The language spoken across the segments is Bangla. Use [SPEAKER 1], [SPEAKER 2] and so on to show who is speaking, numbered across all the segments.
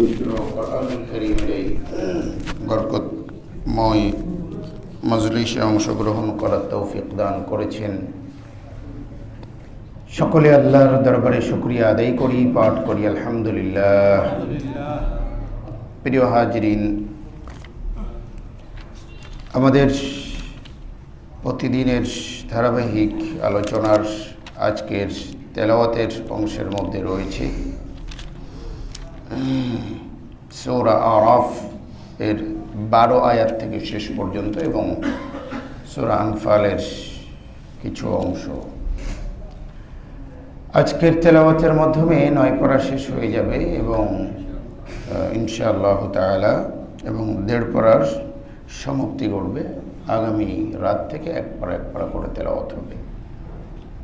[SPEAKER 1] পবিত্র বরকতময় মজলিসে অংশগ্রহণ করার তৌফিক দান করেছেন। সকলে আল্লাহর দরবারে শুক্রিয়া আদায় করি, পাঠ করি, আলহামদুলিল্লাহ। প্রিয় হাজরিন, আমাদের প্রতিদিনের ধারাবাহিক আলোচনার আজকের তেলাওয়াতের অংশের মধ্যে রয়েছে সৌরা আরফ এর বারো আয়াত থেকে শেষ পর্যন্ত এবং সৌরা আনফালের কিছু অংশ। আজকের তেলাওয়াতের মাধ্যমে নয় পড়া শেষ হয়ে যাবে এবং ইনশাআল্লাহ তালা এবং দেড় পড়ার সমাপ্তি ঘটবে। আগামী রাত থেকে এক পড়া এক পড়া করে তেলাওয়াত হবে।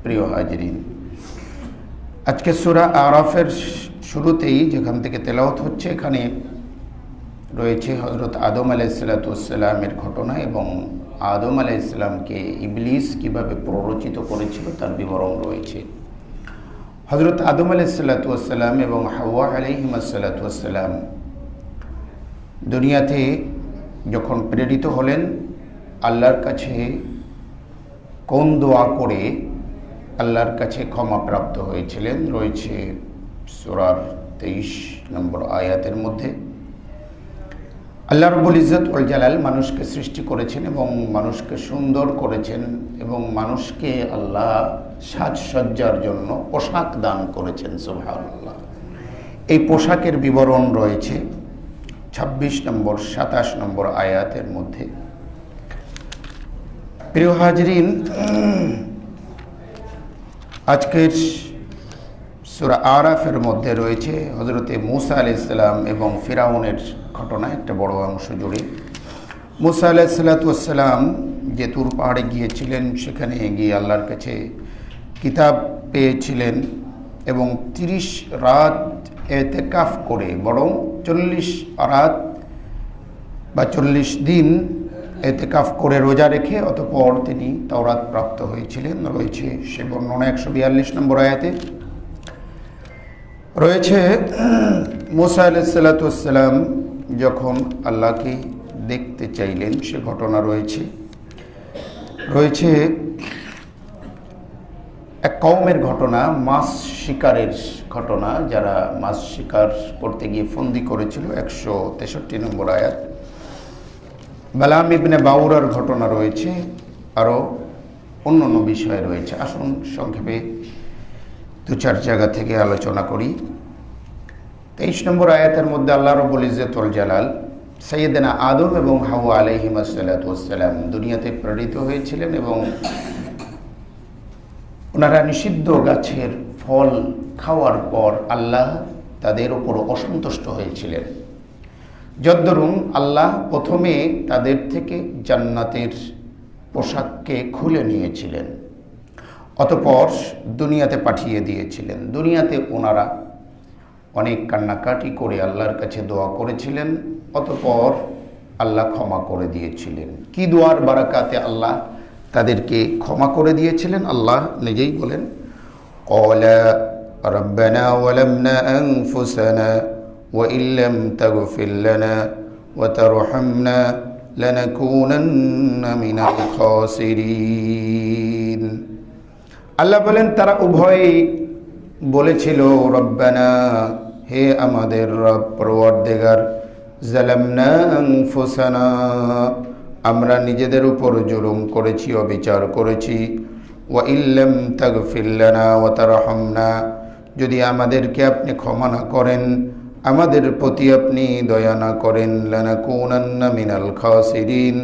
[SPEAKER 1] প্রিয় হাজরিন, আজকে সুরা আরাফের শুরুতেই যেখান থেকে তেলাওয়াত হচ্ছে, এখানে রয়েছে হজরত আদম আলাইসালাতামের ঘটনা এবং আদম আলাইসালামকে ইবলিস কীভাবে প্ররোচিত করেছিল তার বিবরণ রয়েছে। হজরত আদম আলাইসাল্লাতাম এবং হাওয়া আলহিমাসাল্লাতাম দুনিয়াতে যখন প্রেরিত হলেন, আল্লাহর কাছে কোন দোয়া করে আল্লাহর কাছে ক্ষমা প্রাপ্ত হয়েছিলেন? রয়েছে সুরার তেইশ নম্বর আয়াতের মধ্যে আল্লাহ রবুল ইজত উল জালাল মানুষকে সৃষ্টি করেছেন এবং মানুষকে সুন্দর করেছেন এবং মানুষকে আল্লাহ সাজসজ্জার জন্য পোশাক দান করেছেন, সুবহানাল্লাহ। এই পোশাকের বিবরণ রয়েছে ২৬ নম্বর, সাতাশ নম্বর আয়াতের মধ্যে। প্রিয় হাজরিন, আজকের সুরা আরাফের মধ্যে রয়েছে হজরতে মুসা আলি ইসলাম এবং ফিরাউনের ঘটনা, একটা বড় অংশ জুড়ে। মুসা আলাহ সাল্লাতাম যে তুর পাহাড়ে গিয়েছিলেন, সেখানে গিয়ে আল্লাহর কাছে কিতাব পেয়েছিলেন এবং তিরিশ রাত এতেকাফ করে, বরং চল্লিশ রাত বা চল্লিশ দিন এতেকাফ করে রোজা রেখে অতপর তিনি তাওরাত প্রাপ্ত হয়েছিলেন। রয়েছে সে বর্ণনা একশো বিয়াল্লিশ নম্বর আয়াতে। রয়েছে মোসা আলাইসাল্লাতাম যখন আল্লাহকে দেখতে চাইলেন, সে ঘটনা রয়েছে। রয়েছে এক কৌমের ঘটনা, মাছ শিকারের ঘটনা, যারা মাছ শিকার করতে গিয়ে ফন্দি করেছিল, একশো তেষট্টি নম্বর আয়াত। বালাম ইবনে বাউরার ঘটনা রয়েছে, আরও অন্য অন্য বিষয় রয়েছে। আসুন সংক্ষেপে দু চার জায়গা থেকে আলোচনা করি। তেইশ নম্বর আয়াতের মধ্যে আল্লাহ রবুল ইজতুল জালাল সৈয়দিনা আদম এবং হাওয়া আলহিমাসাল্লাম দুনিয়াতে প্রেরিত হয়েছিলেন এবং ওনারা নিষিদ্ধ গাছের ফল খাওয়ার পর আল্লাহ তাদের ওপর অসন্তুষ্ট হয়েছিলেন। যদ্দরুন আল্লাহ প্রথমে তাদের থেকে জান্নাতের পোশাককে খুলে নিয়েছিলেন। অতপর দুনিয়াতে পাঠিয়ে দিয়েছিলেন দুনিয়াতে ওনারা অনেক কান্নাকাটি করে আল্লাহর কাছে দোয়া করেছিলেন অতপর আল্লাহ ক্ষমা করে দিয়েছিলেন কি দোয়ার বারাকাতে আল্লাহ তাদেরকে ক্ষমা করে দিয়েছিলেন আল্লাহ নিজেই বলেন কলা ربنا ولمنا أنفسنا وإن لم تغفر لنا وترحمنا لنكونن من الخاسرين আল্লাহ বলেন, তারা উভয়ই বলেছিল, রব্বানা, হে আমাদের রব প্রবর্দেগার জালামনা আমরা নিজেদের উপর জুলুম করেছি, অবিচার করেছি। ওয়া ইল্লাম তাগফিল্লানা ওয়া তারহামনা, যদি আমাদেরকে আপনি ক্ষমা না করেন, আমাদের প্রতি আপনি দয়া না করেন, লানাকুনান্না মিনাল খাসিরিন।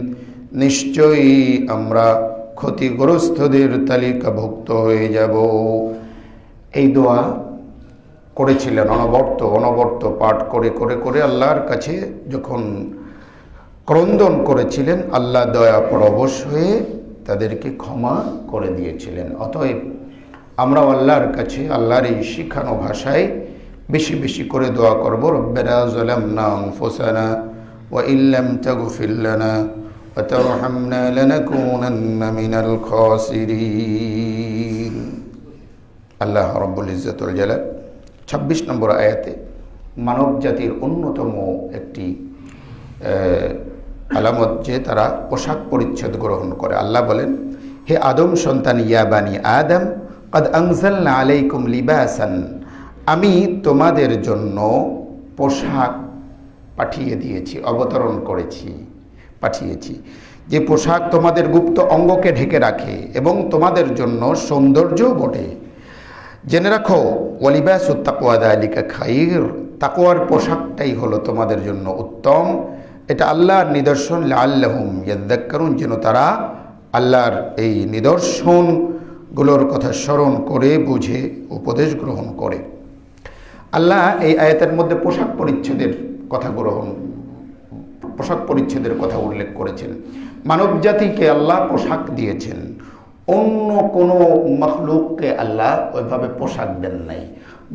[SPEAKER 1] নিশ্চয়ই আমরা ক্ষতিগ্রস্তদের তালিকাভুক্ত হয়ে যাব। এই দোয়া করেছিলেন, অনবর্ত অনবর্ত পাঠ করে করে করে আল্লাহর কাছে যখন ক্রন্দন করেছিলেন, আল্লাহ দয়া পরবশ হয়ে তাদেরকে ক্ষমা করে দিয়েছিলেন। অতএব আমরা আল্লাহর কাছে, আল্লাহর এই শিখানো ভাষায় বেশি বেশি করে দোয়া করব। রব্বেরা জলামনা ফুসানা ও ইল্লাম তাগফিল্লানা وترحمنا لنكونن من الخاسرين আল্লাহ রব্বুল ইজ্জতুল জালাল ছাব্বিশ নম্বর আয়াতে মানব জাতির অন্যতম একটি আহ, আলামত যে তারা পোশাক পরিচ্ছদ গ্রহণ করে আল্লাহ বলেন হে আদম সন্তান ইয়াবানি আদম কদ আনজালনা আলাইকুম লিবাসান আমি তোমাদের জন্য পোশাক পাঠিয়ে দিয়েছি অবতরণ করেছি পাঠিয়েছি। যে পোশাক তোমাদের গুপ্ত অঙ্গকে ঢেকে রাখে এবং তোমাদের জন্য সৌন্দর্যও বটে। জেনে রাখো, ওয়ালিবাস তাকুয়াদা আলিকা খাইর। তাকোয়ার পোশাকটাই হলো তোমাদের জন্য উত্তম। এটা আল্লাহর নিদর্শন আল্লাহুম ইয়াদ্দাক্কারুন যেন তারা আল্লাহর এই নিদর্শনগুলোর কথা স্মরণ করে, বুঝে, উপদেশ গ্রহণ করে। আল্লাহ এই আয়াতের মধ্যে পোশাক পরিচ্ছদের কথা গ্রহণ পোশাক পরিচ্ছদের কথা উল্লেখ করেছেন। মানব জাতিকে আল্লাহ পোশাক দিয়েছেন। অন্য কোনো মখলুককে আল্লাহ ওইভাবে পোশাক দেন নাই।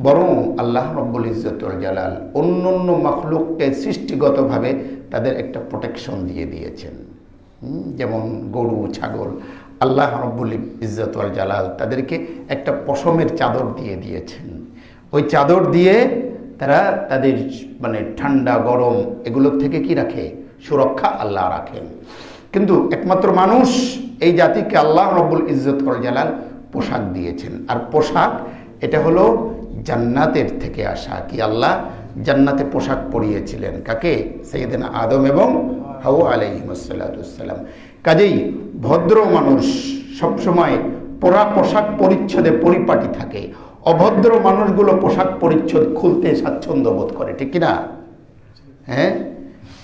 [SPEAKER 1] বরং আল্লাহ রব্বুল ইজ্জতুল জালাল অন্য অন্য মখলুককে সৃষ্টিগতভাবে তাদের একটা প্রোটেকশন দিয়ে দিয়েছেন। যেমন গরু, ছাগল, আল্লাহ রব্বুল ইজ্জতুল জালাল তাদেরকে একটা পশমের চাদর দিয়ে দিয়েছেন। ওই চাদর দিয়ে তারা তাদের মানে ঠান্ডা, গরম এগুলোর থেকে কি রাখে? সুরক্ষা আল্লাহ রাখেন। কিন্তু একমাত্র মানুষ এই জাতিকে আল্লাহ রব্বুল ইজ্জত জালাল পোশাক দিয়েছেন। আর পোশাক, এটা হলো জান্নাতের থেকে আসা। কি আল্লাহ জান্নাতে পোশাক পরিয়েছিলেন? কাকে? সৈয়দিন আদম এবং হাউ আলাইহিমসাল্লাম কাজেই ভদ্র মানুষ সবসময় পরা পোশাক পরিচ্ছদে পরিপাটি থাকে। অভদ্র মানুষগুলো পোশাক পরিচ্ছদ খুলতে স্বাচ্ছন্দ্য বোধ করে, ঠিক কিনা? হ্যাঁ?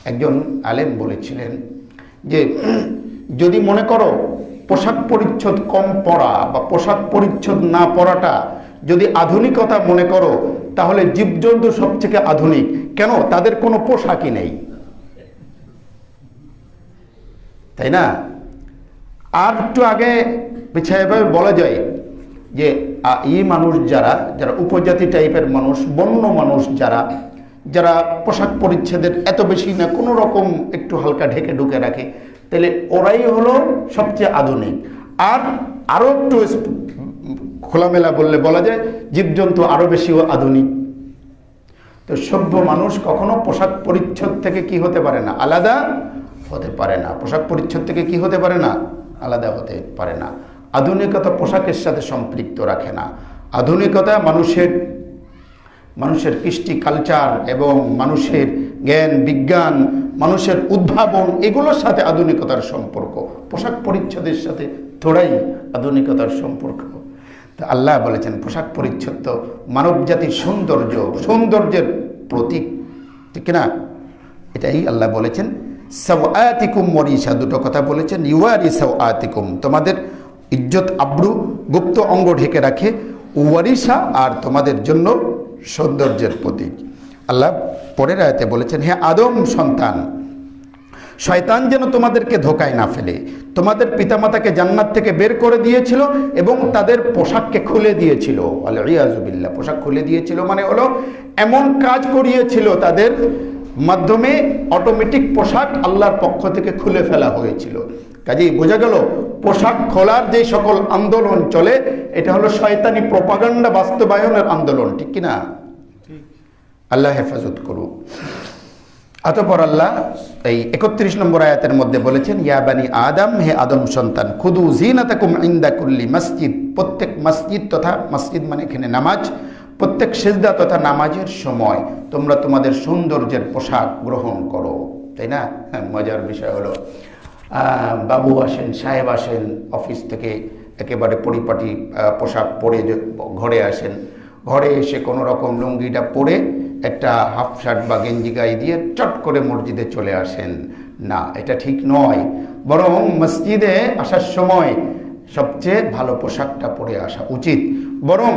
[SPEAKER 1] একজন আলেম বলেছিলেন যে, যদি মনে করো পোশাক পরিচ্ছদ কম পরা বা পোশাক পরিচ্ছদ না পরাটা যদি আধুনিকতা মনে করো, তাহলে জীবজন্তু সবথেকে আধুনিক। কেন? তাদের কোনো পোশাকই নেই। তাই না? আর একটু আগে পিছাইভাবে বলা যায় যে এই মানুষ যারা যারা উপজাতি টাইপের মানুষ, বন্য মানুষ যারা যারা পোশাক পরিচ্ছেদের এত বেশি না, কোনো রকম একটু হালকা ঢেকে ঢুকে রাখে, তাহলে ওরাই হলো সবচেয়ে আধুনিক। আর আরও একটু খোলামেলা বললে বলা যায়, জীবজন্তু আরও বেশি আধুনিক। তো সভ্য মানুষ কখনো পোশাক পরিচ্ছদ থেকে কি হতে পারে না? আলাদা হতে পারে না। পোশাক পরিচ্ছদ থেকে কি হতে পারে না? আলাদা হতে পারে না। আধুনিকতা পোশাকের সাথে সম্পৃক্ত রাখে না। আধুনিকতা মানুষের মানুষের কৃষ্টি কালচার এবং মানুষের জ্ঞান, বিজ্ঞান, মানুষের উদ্ভাবন, এগুলোর সাথে আধুনিকতার সম্পর্ক। পোশাক পরিচ্ছদের সাথে থোড়াই আধুনিকতার সম্পর্ক। তো আল্লাহ বলেছেন, পোশাক পরিচ্ছদ তো মানব জাতির সৌন্দর্য, সৌন্দর্যের প্রতীক, ঠিক না? এটাই আল্লাহ বলেছেন। সাউ আয়াতিকুম মরিসা, দুটো কথা বলেছেন। ইউয়ারি সাউ আতিকুম তোমাদের ইজ্জত আব্রু গুপ্ত অঙ্গ ঢেকে রাখে। ওয়ারিসা আর তোমাদের জন্য সৌন্দর্যের প্রতীক। আল্লাহ পরের আয়াতে বলেছেন, হে আদম সন্তান, শয়তান যেন তোমাদেরকে ধোকায় না ফেলে। তোমাদের পিতামাতাকে জান্নাত থেকে বের করে দিয়েছিল এবং তাদের পোশাককে খুলে দিয়েছিল। আলিয়াজুবিল্লা পোশাক খুলে দিয়েছিল মানে হলো এমন কাজ করিয়েছিল তাদের মাধ্যমে অটোমেটিক পোশাক আল্লাহর পক্ষ থেকে খুলে ফেলা হয়েছিল। কাজেই বোঝা গেল পোশাক খোলার যে সকল আন্দোলন চলে এটা হলো শয়তানি প্রপাগান্ডা বাস্তবায়নের আন্দোলন ঠিক কিনা? আল্লাহ হেফাজত করুক। অতপর আল্লাহ এই একত্রিশ নম্বর আয়াতের মধ্যে বলেছেন ইয়াবানি আদম হে আদম সন্তান খুদু জিনাতাকুম ইন্দা কুল্লি মসজিদ। প্রত্যেক মসজিদ তথা মসজিদ মানে এখানে নামাজ প্রত্যেক সেজদা তথা নামাজের সময় তোমরা তোমাদের সৌন্দর্যের পোশাক গ্রহণ করো। তাই না? হ্যাঁ, মজার বিষয় হলো। বাবু আসেন, সাহেব আসেন, অফিস থেকে একেবারে পরিপাটি পোশাক পরে ঘরে আসেন। ঘরে এসে কোনো রকম লুঙ্গিটা পরে একটা হাফ শার্ট বা গেঞ্জি গায়ে দিয়ে চট করে মসজিদে চলে আসেন। না, এটা ঠিক নয়। বরং মসজিদে আসার সময় সবচেয়ে ভালো পোশাকটা পরে আসা উচিত। বরং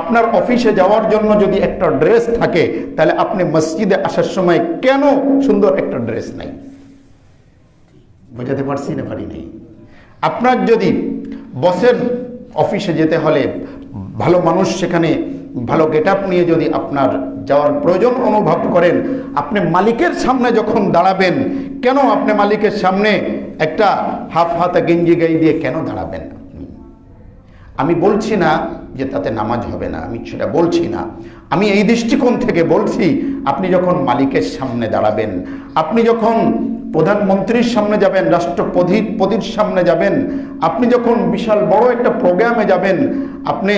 [SPEAKER 1] আপনার অফিসে যাওয়ার জন্য যদি একটা ড্রেস থাকে, তাহলে আপনি মসজিদে আসার সময় কেন সুন্দর একটা ড্রেস নাই? বোঝাতে পারছি না, পারি নেই। আপনার যদি বসের অফিসে যেতে হলে ভালো মানুষ সেখানে ভালো গেট নিয়ে যদি আপনার যাওয়ার প্রয়োজন অনুভব করেন, আপনি মালিকের সামনে যখন দাঁড়াবেন, কেন আপনি মালিকের সামনে একটা হাফ হাতা গেঞ্জি গাই দিয়ে কেন দাঁড়াবেন? আমি বলছি না যে তাতে নামাজ হবে না, আমি সেটা বলছি না। আমি এই দৃষ্টিকোণ থেকে বলছি, আপনি যখন মালিকের সামনে দাঁড়াবেন, আপনি যখন প্রধানমন্ত্রীর সামনে যাবেন রাষ্ট্রপতি পতির সামনে যাবেন, আপনি যখন বিশাল বড় একটা প্রোগ্রামে যাবেন, আপনি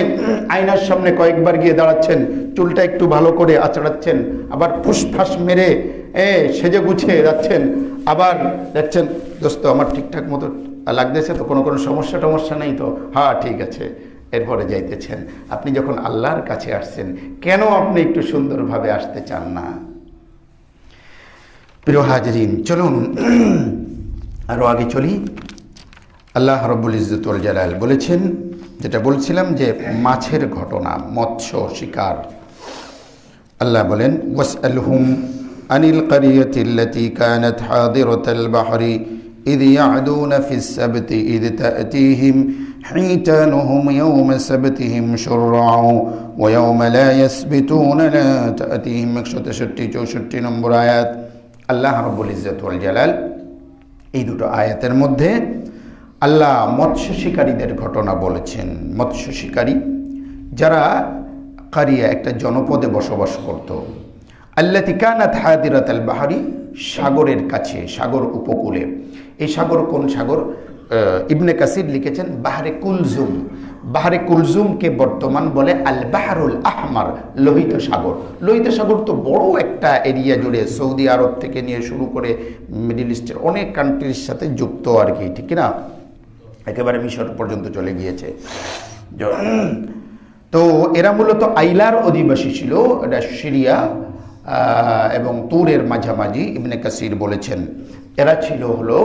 [SPEAKER 1] আয়নার সামনে কয়েকবার গিয়ে দাঁড়াচ্ছেন, চুলটা একটু ভালো করে আচড়াচ্ছেন, আবার ফুসফাস মেরে, এ, সেজে গুছিয়ে যাচ্ছেন, আবার যাচ্ছেন দোস্ত, আমার ঠিকঠাক মতো লাগতেছে তো কোনো কোনো সমস্যা টমস্যা নেই তো? হ্যাঁ ঠিক আছে। এরপরে যাইতেছেন। আপনি যখন আল্লাহর কাছে আসছেন, কেন আপনি একটু সুন্দরভাবে আসতে চান না? প্রিয় হাজরিন, চলুন আরও আগে চলি। আল্লাহ রব্বুল ইজ্জতুল জালাল বলেছেন, যেটা বলছিলাম যে মাছের ঘটনা, মৎস্য শিকার। আল্লাহ বলেন ওয়াস আলহুম আনিল কারিয়তিল্লতি কানাত হাদিরতাল বাহরি। إذ يعدون في السبت إذ تأتيهم حيتانهم يوم سبتهم شرعا ويوم لا يسبتون لا تأتيهم একশো চৌষট্টি নম্বর আয়াত আল্লাহ রব্বুল ইজ্জত ওয়াল জালাল এই দুটো আয়াতের মধ্যে আল্লাহ মৎস্য শিকারীদের ঘটনা বলেছেন মৎস্য শিকারী যারা কারিয়া একটা জনপদে বসবাস করত আল্লাহ তিকানাত হায়াদিরাত আল বাহারি সাগরের কাছে সাগর উপকূলে এই সাগর কোন সাগর? ইবনে কাসির লিখেছেন বাহারে কুলজুম। বাহারে কুলজুমকে বর্তমান বলে আল বাহারুল আহমার, লোহিত সাগর। লোহিত সাগর তো বড় একটা এরিয়া জুড়ে সৌদি আরব থেকে নিয়ে শুরু করে মিডিল ইস্টের অনেক কান্ট্রির সাথে যুক্ত আর কি, ঠিক না একেবারে মিশর পর্যন্ত চলে গিয়েছে। তো এরা মূলত আইলার অধিবাসী ছিল, এটা সিরিয়া এবং তুরের মাঝামাঝি, ইবনে কাসির বলেছেন। এরা ছিল হলো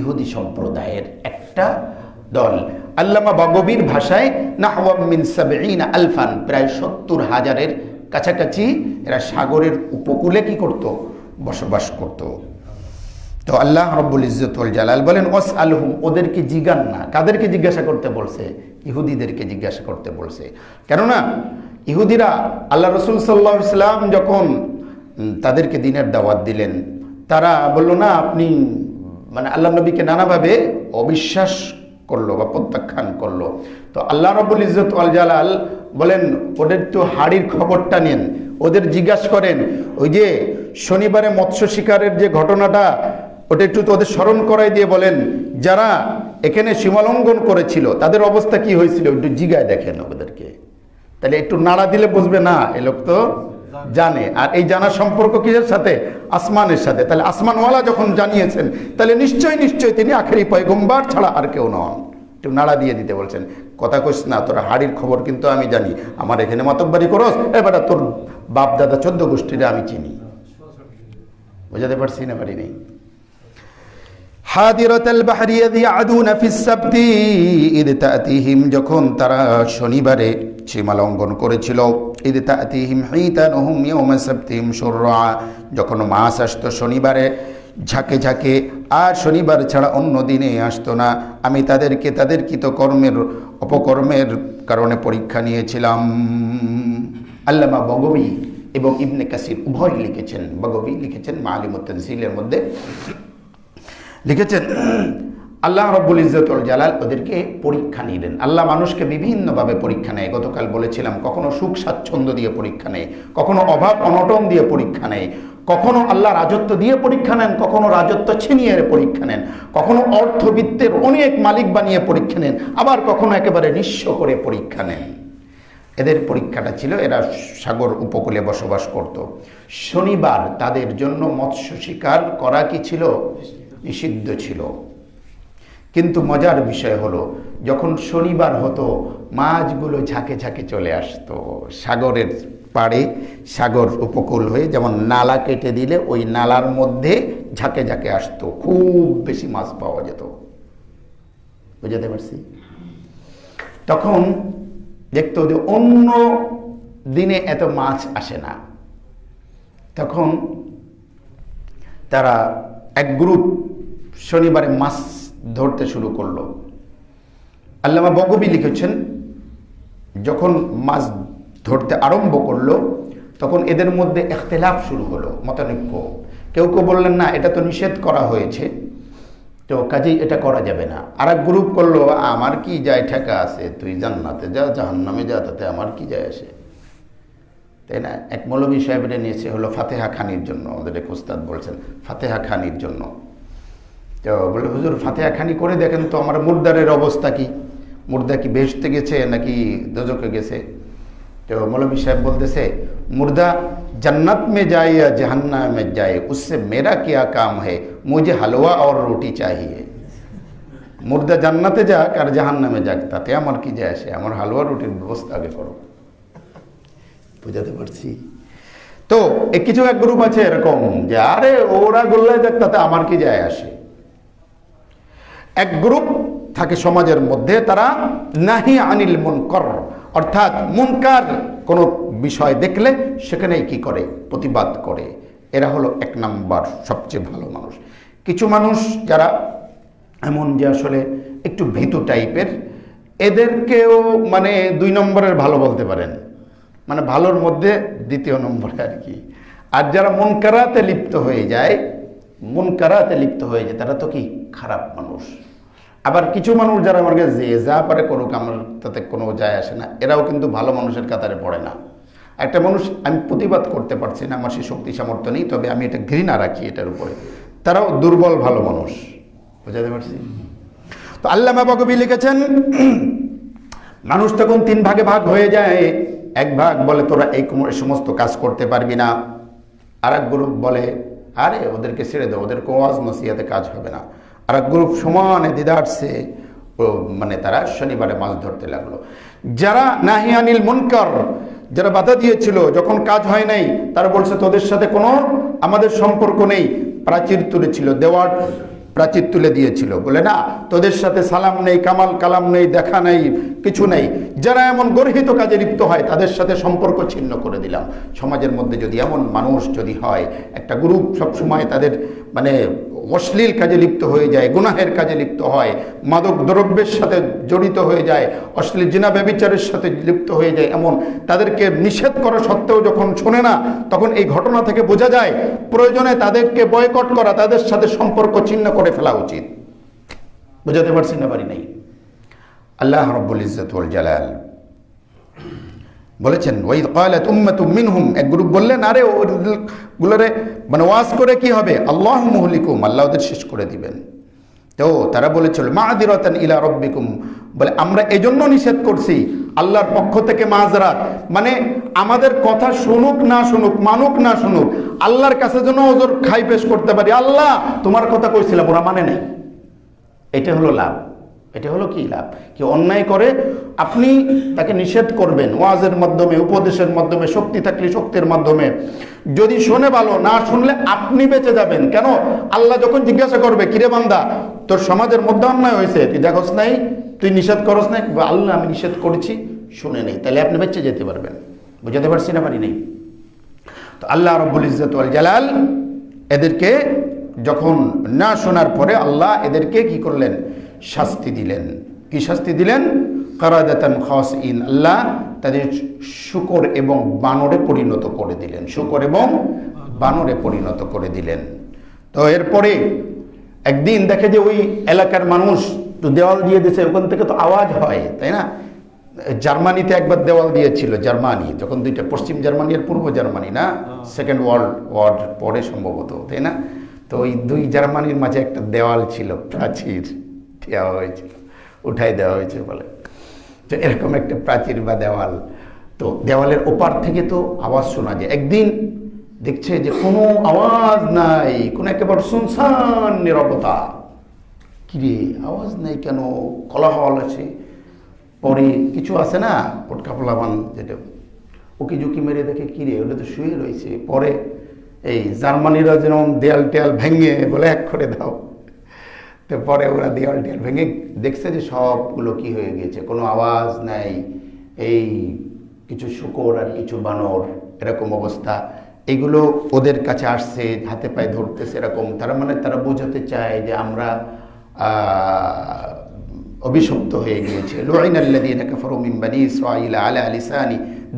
[SPEAKER 1] ইহুদি সম্প্রদায়ের একটা দল। আল্লামা বাগবির ভাষায় নাহওয়াম মিন সাবঈন আলফান, প্রায় সত্তর হাজারের কাছাকাছি এরা সাগরের উপকূলে কি করত? বসবাস করত। তো আল্লাহ রব্বুল ইজ্জতুল জালাল বলেন ওস আলহুম ওদেরকে জিগান না। কাদেরকে জিজ্ঞাসা করতে বলছে? ইহুদিদেরকে জিজ্ঞাসা করতে বলছে। কেননা ইহুদিরা আল্লাহ রসুল সাল্লাহ ইসলাম যখন তাদেরকে দিনের দাওয়াত দিলেন তারা বলল, না, আপনি মানে আল্লাহ নবীকে নানাভাবে অবিশ্বাস করল বা প্রত্যাখ্যান করল। তো আল্লাহ রবুল ইজত আল জালাল বলেন, ওদের তো হাড়ির খবরটা নেন, ওদের জিজ্ঞাসা করেন, ওই যে শনিবারে মৎস্য শিকারের যে ঘটনাটা, ওটা একটু ওদের স্মরণ করাই দিয়ে বলেন, যারা এখানে সীমালঙ্ঘন করেছিল, তাদের অবস্থা কি হয়েছিল? একটু জিগায় দেখেন ওদেরকে। তাহলে একটু নাড়া দিলে বুঝবে, না, এ লোক তো জানে। আর এই জানার সম্পর্ক কিসের সাথে? আসমানের সাথে। তাহলে আসমানওয়ালা যখন জানিয়েছেন, তাহলে নিশ্চয়ই নিশ্চয়ই তিনি আখেরি পয়গম্বার ছাড়া আর কেউ নন। একটু নাড়া দিয়ে দিতে বলছেন, কথা কইস না, তোরা হাড়ির খবর কিন্তু আমি জানি। আমার এখানে মাতব্বারি করস, এবারে তোর বাপ দাদা চোদ্দ গোষ্ঠীরা আমি চিনি। বোঝাতে পারছি না পারি নেই? যখন তারা শনিবারে সীমা লঙ্ঘন করেছিল সাবতিহিম শুররা। যখন মাস আসতো শনিবারে, ঝাঁকে ঝাঁকে, আর শনিবার ছাড়া অন্য দিনে আসতো না। আমি তাদেরকে তাদের কৃতকর্মের অপকর্মের কারণে পরীক্ষা নিয়েছিলাম। আল্লামা বগবী এবং ইবনে কাসির উভয় লিখেছেন। বগবী লিখেছেন মা মালিমুত্তনসিলের মধ্যে। লিখেছেন আল্লাহ রব্বুল ইজ্জতুল জালাল ওদেরকে পরীক্ষা নিলেন আল্লাহ মানুষকে বিভিন্নভাবে পরীক্ষা নেয়। গতকাল বলেছিলাম, কখনো সুখ স্বাচ্ছন্দ্য দিয়ে পরীক্ষা নেয়, কখনো অভাব অনটন দিয়ে পরীক্ষা নেয়, কখনো আল্লাহ রাজত্ব দিয়ে পরীক্ষা নেন, কখনো রাজত্ব ছিনিয়ে পরীক্ষা নেন, কখনো অর্থবিত্তের অনেক মালিক বানিয়ে পরীক্ষা নেন, আবার কখনো একেবারে নিঃস্ব করে পরীক্ষা নেন। এদের পরীক্ষাটা ছিল, এরা সাগর উপকূলে বসবাস করত। শনিবার তাদের জন্য মৎস্য শিকার করা কি ছিল? নিষিদ্ধ ছিল। কিন্তু মজার বিষয় হলো, যখন শনিবার হতো, মাছগুলো ঝাঁকে ঝাঁকে চলে আসতো। সাগরের পাড়ে সাগর উপকূল হয়ে যেমন নালা কেটে দিলে, ওই নালার মধ্যে ঝাঁকে ঝাঁকে আসতো। খুব বেশি মাছ পাওয়া যেত। বুঝাতে পারছি? তখন দেখতো যে অন্য দিনে এত মাছ আসে না। তখন তারা এক গ্রুপ শনিবারে মাছ ধরতে শুরু করল। আল্লামা বগবি লিখেছেন, যখন মাছ ধরতে আরম্ভ করল, তখন এদের মধ্যে এখতেলাফ শুরু হলো, মতানৈক্য। কেউ কেউ বললেন, না, এটা তো নিষেধ করা হয়েছে। তো কাজেই এটা করা যাবে না। আর এক গ্রুপ করল, আমার কি যায় ঠেকা আছে? তুই জান্নাতে যা, জাহান্নামে যা, তাতে আমার কি যায় আসে? তাই না? এক মৌলবী সাহেবরে নিয়েছে হলো ফাতেহা খানির জন্য। আমাদের এক উস্তাদ বলছেন, ফাতেহা খানির জন্য। তো বলে হুজুর ফাতেহা খানি করে দেখেন তো আমার মুর্দারের অবস্থা কি মুর্দা কি বেসতে গেছে নাকি দোজকে গেছে তো मौलवी साहब बोलते मुर्दा जन्नत में जाए या जहन्ना में जाए उससे मेरा क्या काम है मुझे हलवा और रोटी चाहिए মুর্দা জান্নাতে যাক আর জাহান্নামে যাক তাতে আমার কি যায় আসে আমার হালুয়া রুটির ব্যবস্থা আগে করো বুঝাতে পারছি তো এ কিছু এক গ্রুপ আছে এরকম যে আরে ওরা গোল্লায় যাক তাতে আমার কি যায় আসে এক গ্রুপ থাকে সমাজের মধ্যে, তারা নাহি আনিল মুনকর, অর্থাৎ মুনকার কোনো বিষয় দেখলে সেখানেই কি করে? প্রতিবাদ করে। এরা হলো এক নাম্বার সবচেয়ে ভালো মানুষ। কিছু মানুষ যারা এমন যে আসলে একটু ভীতু টাইপের, এদেরকেও মানে দুই নম্বরের ভালো বলতে পারেন। মানে ভালোর মধ্যে দ্বিতীয় নম্বরে আর কি। আর যারা মন কারাতে লিপ্ত হয়ে যায় মন কারাতে লিপ্ত হয়ে যায়, তারা তো কি? খারাপ মানুষ। আবার কিছু মানুষ যারা আমার কাছে যে যা পারে করুক, আমার তাতে কোনো যায় আসে না। এরাও কিন্তু ভালো মানুষের কাতারে পড়ে না। একটা মানুষ আমি প্রতিবাদ করতে পারছি না, আমার সেই শক্তি সামর্থ্য নেই, তবে আমি এটা ঘৃণা রাখি এটার উপরে। তারাও দুর্বল ভালো মানুষ। বোঝাতে পারছি? তো আল্লামা বকবি লিখেছেন, মানুষ তখন তিন ভাগে ভাগ হয়ে যায়। এক ভাগ বলে, তোরা এই সমস্ত কাজ করতে পারবি না। আর এক গ্রুপ বলে, আরে, ওদেরকে ছেড়ে দাও, ওদের কোয়াজ নসিয়াতে কাজ হবে না। আর এক গ্রুপ সমানে দিদারসে মানে তারা শনিবারে মাছ ধরতে লাগল। যারা নাহিয়ানিল মুনকার, যারা বাধা দিয়েছিল, যখন কাজ হয় নাই, তারা বলছে, তোদের সাথে কোনো আমাদের সম্পর্ক নেই। প্রাচীর তুলেছিল দেওয়ার প্রাচীর তুলে দিয়েছিল। বলে, না, তোদের সাথে সালাম নেই, কামাল কালাম নেই, দেখা নেই, কিছু নেই। যারা এমন গর্হিত কাজে লিপ্ত হয়, তাদের সাথে সম্পর্ক ছিন্ন করে দিলাম। সমাজের মধ্যে যদি এমন মানুষ যদি হয়, একটা গ্রুপ সবসময় তাদের মানে অশ্লীল কাজে লিপ্ত হয়ে যায়, গুনাহের কাজে লিপ্ত হয়, মাদক দ্রব্যের সাথে জড়িত হয়ে যায়, অশ্লীল জিনা ব্যবিচারের সাথে লিপ্ত হয়ে যায় এমন। তাদেরকে নিষেধ করা সত্ত্বেও যখন শোনে না, তখন এই ঘটনা থেকে বোঝা যায়, প্রয়োজনে তাদেরকে বয়কট করা, তাদের সাথে সম্পর্ক ছিন্ন করে ফেলা উচিত। বোঝাতে পারছি না, পারি নাই? আল্লাহ রব্বুল ইজ্জতুল জালাল। বলেছেন ওই কয়লা উম্মাতুম মিনহুম। এক গ্রুপ বললেন, আরে ওগুলোরে মানে ওয়াজ করে কি হবে? আল্লাহ মুহলিকুম, আল্লাহ ওদের শেষ করে দিবেন। তো তারা বলেছিল মা আদিরতান ইলা রব্বিকুম। বলে, আমরা এজন্য নিষেধ করছি, আল্লাহর পক্ষ থেকে মাজরাত মানে আমাদের কথা শুনুক না শুনুক, মানুক না শুনুক, আল্লাহর কাছে যেন ওজোর খাই পেশ করতে পারি। আল্লাহ, তোমার কথা কইছিলাম, ওরা মানে নেই। এটা হলো লাভ। এটা হলো কি লাভ? কি অন্যায় করে? আপনি তাকে নিষেধ করবেন, ওয়াজের মাধ্যমে, উপদেশের মাধ্যমে, শক্তি থাকলে শক্তির মাধ্যমে। যদি শোনে ভালো, না শুনলে আপনি বেঁচে যাবেন। কেন? আল্লাহ যখন জিজ্ঞাসা করবে, কিরে বান্দা, তোর সমাজের মধ্যে অন্যায় হয়েছে? তুই দেখোস নাই? তুই নিষেধ করস নাই? আল্লাহ, আমি নিষেধ করেছি, শুনে নেই। তাহলে আপনি বেঁচে যেতে পারবেন। বুঝাতে পারছি না পারি নেই? তো আল্লাহ রব্বুল ওয়াল জালাল এদেরকে যখন না শোনার পরে আল্লাহ এদেরকে কি করলেন? শাস্তি দিলেন। কি শাস্তি দিলেন? কারাদাতান খস ইন আল্লাহ তাদের শুকর এবং বানরে পরিণত করে দিলেন। শুকর এবং বানরে পরিণত করে দিলেন। তো এরপরে একদিন দেখে যে ওই এলাকার মানুষ তো দেওয়াল দিয়ে দিয়েছে ওখান থেকে তো আওয়াজ হয় তাই না? জার্মানিতে একবার দেওয়াল দিয়েছিল জার্মানি যখন দুইটা পশ্চিম জার্মানি আর পূর্ব জার্মানি না? সেকেন্ড ওয়ার্ল্ড ওয়ার পরে সম্ভবত তাই না? তো ওই দুই জার্মানির মাঝে একটা দেওয়াল ছিল প্রাচীর। দেওয়া হয়েছিল উঠাই দেওয়া হয়েছে বলে। তো এরকম একটা প্রাচীর বা দেওয়াল। তো দেওয়ালের ওপার থেকে তো আওয়াজ শোনা যায়। একদিন দেখছে যে কোনো আওয়াজ নাই, কোনো একেবারে শুনশান নিরবতা। কিরে, আওয়াজ নেই কেন? কলাহল আছে। পরে কিছু আছে না, পটকা পোলাবান যেটা ওকে ঝুঁকি মেরে দেখে, কিরে, ওটা তো শুয়ে রয়েছে। পরে এই জার্মানিরা যেমন দেয়াল টেয়াল ভেঙে বলে, এক করে দাও। তো পরে ওরা দেওয়াল টেয়াল ভেঙে দেখছে যে সবগুলো কি হয়ে গেছে। কোনো আওয়াজ নাই, এই কিছু শুকর আর কিছু বানর, এরকম অবস্থা। এগুলো ওদের কাছে আসছে, হাতে পায়ে ধরতেছে এরকম। তারা মানে তারা বোঝাতে চায় যে আমরা অভিশপ্ত হয়ে গিয়েছে। লুআইনাল্লাযীনা কাফারু মিন বানি ইসরাঈল আলা লিসানি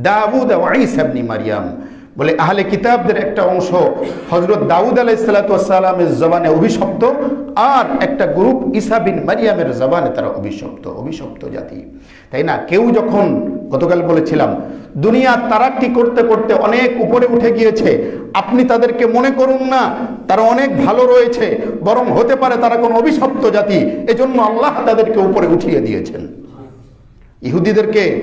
[SPEAKER 1] দাউদ ওয়া ঈসা ইবনে মারইয়াম বলে আহলে কিতাবদের একটা অংশ হজরত দাউদ আলাই আলাইসালামের জবানে অভিশপ্ত আর একটা গ্রুপ ইসা বিন মারিয়ামের জবানে তারা অভিশপ্ত অভিশপ্ত জাতি। তাই না? কেউ যখন, গতকাল বলেছিলাম, দুনিয়া তারাক্কি করতে করতে অনেক উপরে উঠে গিয়েছে, আপনি তাদেরকে মনে করুন না, তারা অনেক ভালো রয়েছে, বরং হতে পারে তারা কোনো অভিশপ্ত জাতি, এজন্য আল্লাহ তাদেরকে উপরে উঠিয়ে দিয়েছেন। ইহুদিদেরকে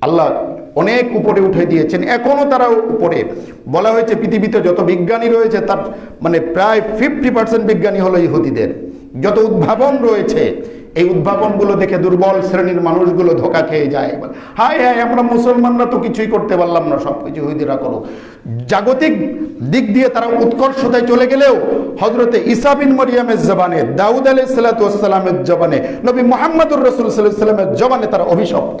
[SPEAKER 1] আল্লাহ অনেক উপরে উঠে দিয়েছেন। এখনও তারা উপরে। বলা হয়েছে পৃথিবীতে যত বিজ্ঞানী রয়েছে, তার মানে প্রায় ফিফটি পার্সেন্ট বিজ্ঞানী হলো ইহুদিদের। যত উদ্ভাবন রয়েছে এই উদ্ভাবনগুলো দেখে দুর্বল শ্রেণির মানুষগুলো ধোকা খেয়ে যায় হায় হায়, আমরা মুসলমানরা তো কিছুই করতে পারলাম না সব কিছু ইহুদিরা করো। জাগতিক দিক দিয়ে তারা উৎকর্ষতায় চলে গেলেও হজরতে ইসাবিন মরিয়ামের জবানে, দাউদ আলাই সালাতামের জবানে, নবী মোহাম্মদুর রসুল সাল্লামের জবানে তারা অভিশপ্ত।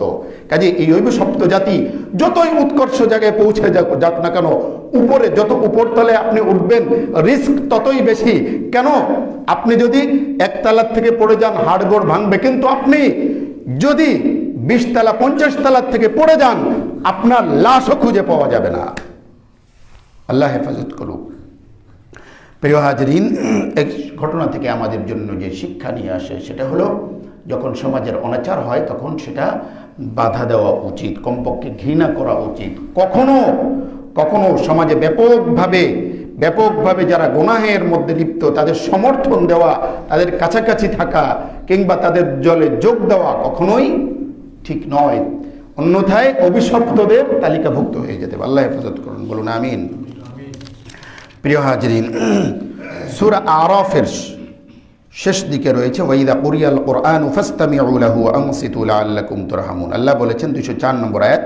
[SPEAKER 1] কাজে এই অভিশপ্ত জাতি যতই উৎকর্ষ জায়গায় পৌঁছে যাক যাক না কেন, উপরে যত উপরতলে আপনি উঠবেন, রিস্ক ততই বেশি। কেন? আপনি যদি একতলার থেকে পড়ে যান, হাড়গোড় ভাঙবে, কিন্তু আপনি যদি বিশ তালা পঞ্চাশ তালার থেকে পড়ে যান, আপনার লাশও খুঁজে পাওয়া যাবে না। আল্লাহ হেফাজত করুক। প্রিয় হাজরিন এক ঘটনা থেকে আমাদের জন্য যে শিক্ষা নিয়ে আসে, সেটা হলো যখন সমাজের অনাচার হয়, তখন সেটা বাধা দেওয়া উচিত, কমপক্ষে ঘৃণা করা উচিত। কখনো কখনো সমাজে ব্যাপকভাবে ব্যাপকভাবে যারা গোনাহের মধ্যে লিপ্ত, তাদের সমর্থন দেওয়া, তাদের কাছাকাছি থাকা, কিংবা তাদের জলে যোগ দেওয়া কখনোই ঠিক নয়। অন্যথায় অভিশপ্তদের তালিকাভুক্ত হয়ে যেতে। আল্লাহ হেফাজত করুন, বলুন আমিন। প্রিয় হাজরিন, সুরা আরফের শেষ দিকে রয়েছে, ওয়াইদা কুরিয়াল কোরআন ফাস্তামিউ লাহু আনসিতু লাআল্লাকুম তুরহামুন। আল্লাহ বলেছেন, দুইশো চার নম্বর আয়াত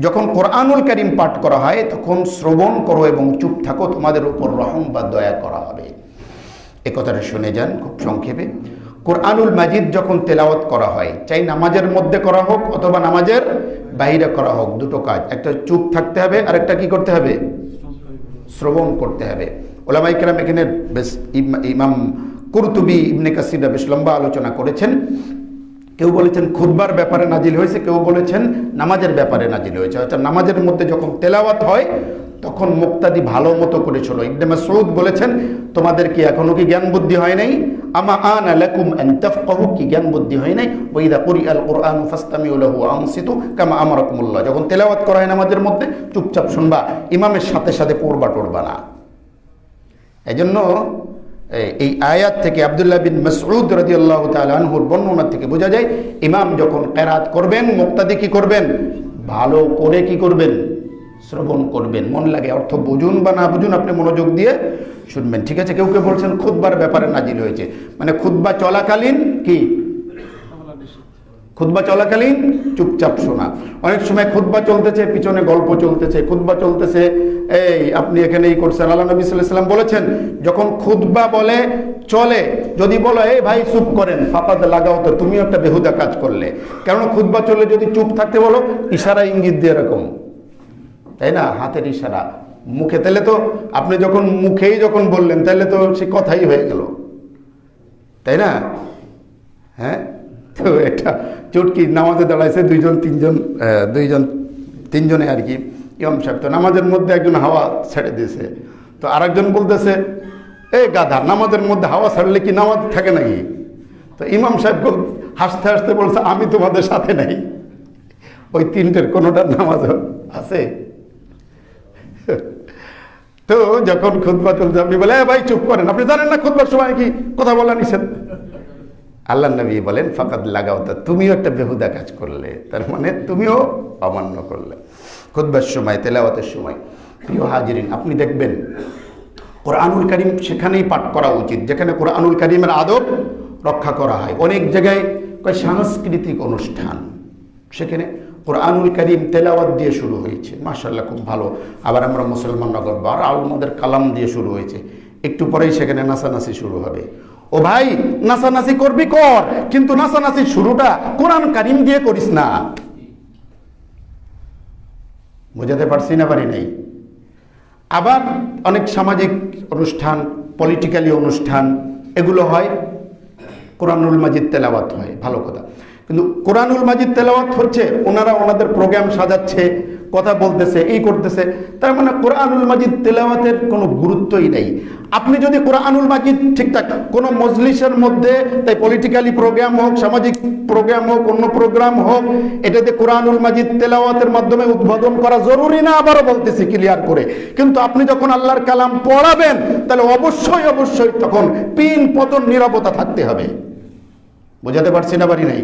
[SPEAKER 1] যখন কোরআনুল করিম পাঠ করা হয়, তখন শ্রবণ করো এবং চুপ থাকো, তোমাদের উপর রহম বা দয়া করা হবে। এ কথাটা শুনে যান খুব সংক্ষেপে। কোরআনুল মাজিদ যখন তেলাওয়াত করা হয়, চাই নামাজের মধ্যে করা হোক অথবা নামাজের বাইরে করা হোক, দুটো কাজ। একটা চুপ থাকতে হবে আর একটা কি করতে হবে? শ্রবণ করতে হবে। ওলামাই কেরাম এখানে বেশ ইম- ইমাম কুরতুবি ইবনে কাসিরা বেশ লম্বা আলোচনা করেছেন। কেউ বলেছেন খুদবার ব্যাপারে নাজিল হয়েছে, কেউ বলেছেন নামাজের ব্যাপারে নাজিল হয়েছে। অর্থাৎ নামাজের মধ্যে যখন তেলাওয়াত হয়, তখন মুক্তাদি ভালো মতো করে ছিল ইবনে মাসউদ বলেছেন, তোমাদের কি এখনও কি জ্ঞান বুদ্ধি হয় নাই? আমা আনা লাকুম আন তাফকাহু কি জ্ঞান বুদ্ধি হয় নাই? ওয়াইদা কুরিআল কুরআন ফাসতামিউ লাহু আনসিতু কামা আমারাকুমুল্লাহ যখন তেলাওয়াত করা হয় নামাজের মধ্যে, চুপচাপ শুনবা, ইমামের সাথে সাথে পড়বা টড়বা না। এই জন্য এ- এই আয়াত থেকে আবদুল্লাহ বিন মসরুদ রাজি আল্লাহ তালহুর বর্ণনা থেকে বোঝা যায়, ইমাম যখন কেরাত করবেন, মুক্তাদি কী করবেন? ভালো করে কি করবেন? শ্রবণ করবেন। মন লাগে অর্থ বুঝুন বা না বুঝুন, আপনি মনোযোগ দিয়ে শুনবেন। ঠিক আছে, কেউ কেউ বলছেন খুদ্বার ব্যাপারে নাজিল হয়েছে। মানে খুদবা চলাকালীন কি? খুতবা চলাকালীন চুপচাপ শোনা। অনেক সময় খুতবা চলতেছে, পিছনে গল্প চলতেছে, খুতবা চলতেছে, এই আপনি এখানে এই করছেন। আল্লাহ নবী সাল্লাম বলেছেন, যখন খুতবা বলে, চলে, যদি বলো, এই ভাই, চুপ করেন, ফাপাদ লাগাও তো, তুমিও একটা বেহুদা কাজ করলে। কারণ খুতবা চললে যদি চুপ থাকতে বলো, ইশারা ইঙ্গিত দিয়ে এরকম। তাই না? হাতের ইশারা। মুখে তাহলে তো আপনি যখন মুখেই যখন বললেন, তাহলে তো সে কথাই হয়ে গেল। তাই না? হ্যাঁ? তো একটা চটকি নামাজে দাঁড়াইছে দুইজন, তিনজন দুইজন, তিনজনে আর কি, ইমাম সাহেব। তো নামাজের মধ্যে একজন হাওয়া ছেড়ে দিয়েছে। তো আরেকজন বলতেছে এই গাধা, নামাজের মধ্যে হাওয়া ছাড়লে কি নামাজ থাকে নাকি? তো ইমাম সাহেব হাসতে হাসতে বলছে, আমি তোমাদের সাথে নাই। ওই তিনটের কোনোটার নামাজ আছে? তো যখন খুদবা চলছে আপনি বলে, "এ ভাই, চুপ করেন। আপনি জানেন না খুদবার সময় কি? কথা বলা নিষেধ। আল্লাহ নবী বলেন, ফাকাদ লাগাও তা, তুমিও একটা বেহুদা কাজ করলে। তার মানে তুমিও অমান্য করলে। খুদবার সময়, তেলাওয়াতের সময়। প্রিয় হাজিরিন, আপনি দেখবেন, কোরআনুল করিম সেখানেই পাঠ করা উচিত, যেখানে কোরআনুল করিমের আদব রক্ষা করা হয়। অনেক জায়গায় সাংস্কৃতিক অনুষ্ঠান, সেখানে কোরআনুল করিম তেলাওয়াত দিয়ে শুরু হয়েছে। মার্শাল্লাহ খুব ভালো। আবার আমরা মুসলমানরা করব আর আলমাদের কালাম দিয়ে শুরু হয়েছে। একটু পরেই সেখানে নাচানাচি শুরু হবে। ও ভাই, নাচানাচি করবি কর, কিন্তু নাচানাচি শুরুটা কোরআন কারিম দিয়ে করিস না। বোঝাতে পারছি না পারি নাই। আবার অনেক সামাজিক অনুষ্ঠান পলিটিক্যালি অনুষ্ঠান, এগুলো হয়, কোরআনুল মাজিদ তেলাওয়াত হয়, ভালো কথা। কিন্তু কোরআনুল মাজিদ তেলাওয়াত হচ্ছে, ওনারা ওনাদের প্রোগ্রাম সাজাচ্ছে কথা বলতেছে, এই করতেছে, তার মানে কোরআনুল মাজিদ তেলাওয়াতের কোনো গুরুত্বই নেই। আপনি যদি কোরআনুল মাজিদ ঠিকঠাক কোনো মজলিসের মধ্যে, তাই পলিটিক্যালি প্রোগ্রাম হোক, সামাজিক প্রোগ্রাম হোক, অন্য প্রোগ্রাম হোক, এটাতে কোরআনুল মাজিদ তেলাওয়াতের মাধ্যমে উদ্বোধন করা জরুরি না, আবারও বলতেছি ক্লিয়ার করে। কিন্তু আপনি যখন আল্লাহর কালাম পড়াবেন, তাহলে অবশ্যই অবশ্যই তখন পিন পতন নিরাপত্তা থাকতে হবে। বোঝাতে পারছি না পারি নাই?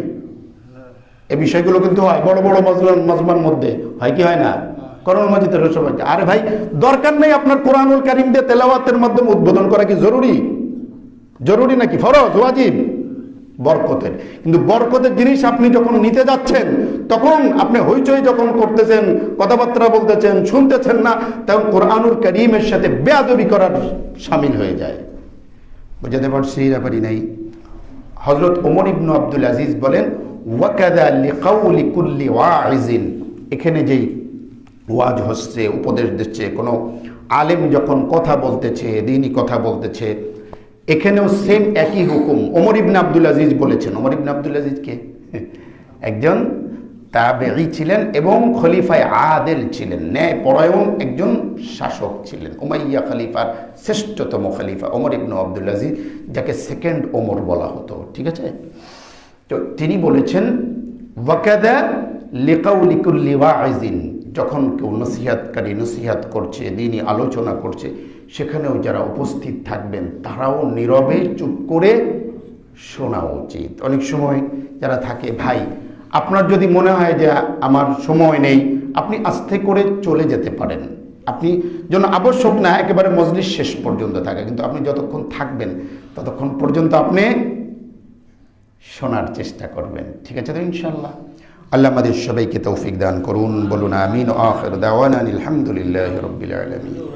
[SPEAKER 1] এই বিষয়গুলো কিন্তু হয় বড় বড় মজলান মজমার মধ্যে। হয় কি হয় না? করোনা মাজিদের সবাই আরে ভাই, দরকার নেই আপনার কোরআনুল কারিম দিয়ে তেলাওয়াতের মাধ্যমে উদ্বোধন করা কি জরুরি? জরুরি নাকি? ফরজ, ওয়াজিব। বরকতের। কিন্তু বরকতের জিনিস আপনি যখন নিতে যাচ্ছেন, তখন আপনি হইচই যখন করতেছেন, কথাবার্তা বলতেছেন, শুনতেছেন না, তখন কোরআনুল করিমের সাথে বেয়াদবি করার সামিল হয়ে যায়। বুঝাতে পারছি, ব্যাপারই নাই। হজরত ওমর ইবনু আব্দুল আজিজ বলেন ওয়াকাদা লিকাউলি কুল্লি ওয়াইজিন এখানে যেই ওয়াজ হচ্ছে, উপদেশ দিচ্ছে, কোনো আলেম যখন কথা বলতেছে, দিনই কথা বলতেছে, এখানেও সেম একই হুকুম। ওমর ইবনে আব্দুল আজিজ বলেছেন। ওমর ইবনে আব্দুল আজিজ কে? একজন তাবেঈ ছিলেন এবং খলিফায় আদেল ছিলেন। ন্যায় পরায়ণ একজন শাসক ছিলেন। উমাইয়া খলিফার শ্রেষ্ঠতম খলিফা ওমর ইবনু আজিজ, যাকে সেকেন্ড ওমর বলা হতো। ঠিক আছে? তো তিনি বলেছেন, ওয়াকাদা লিকাউলিকুল্লি ওয়াইজিন যখন কেউ নসিহাতকারী নসিহাত করছে, দিনই আলোচনা করছে, সেখানেও যারা উপস্থিত থাকবেন, তারাও নীরবে চুপ করে শোনা উচিত। অনেক সময় যারা থাকে, ভাই, আপনার যদি মনে হয় যে আমার সময় নেই, আপনি আস্তে করে চলে যেতে পারেন। আপনি যেন আবশ্যক না, একেবারে মজলিস শেষ পর্যন্ত থাকে। কিন্তু আপনি যতক্ষণ থাকবেন, ততক্ষণ পর্যন্ত আপনি শোনার চেষ্টা করবেন। ঠিক আছে তো ইনশাল্লাহ আল্লাহ আমাদের সবাইকে তৌফিক দান করুন, বলুন আমিন আলহামদুলিল্লাহ রবিল